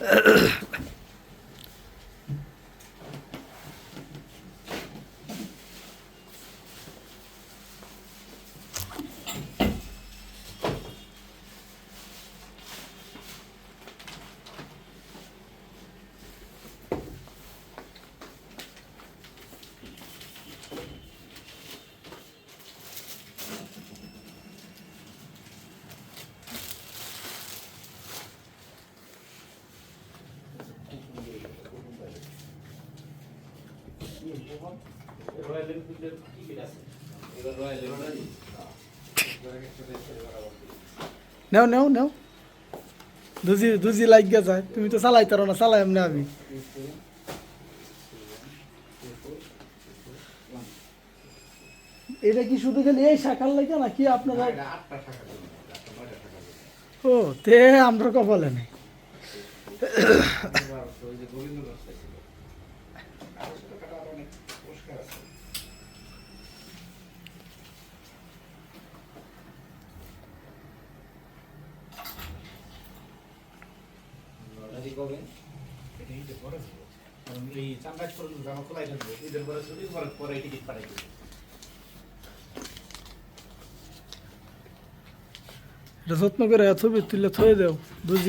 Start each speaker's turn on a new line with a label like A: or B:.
A: 咳 royal এনফিল্ডের ticket আছে
B: এবার royal Enfield.
C: নেও নেও নেও দুজি দুজি লাগিয়ে যায় তুমি তো চালাইতে পারো না চালাই এমনি আমি এটা কি শুধু খালি এই শাখার লাগে নাকি আপনারা। ও তে আমরা কপালে নেই
B: লটারি কবে?
A: এটা ঈদের পরে এই চান্দাজ পর্যন্ত জামা খোলাই থাকবে ঈদের পরে ছুটি পরে টিকিট পাঠাই দেবে
C: যত্ন করে ছবি থয়ে দেও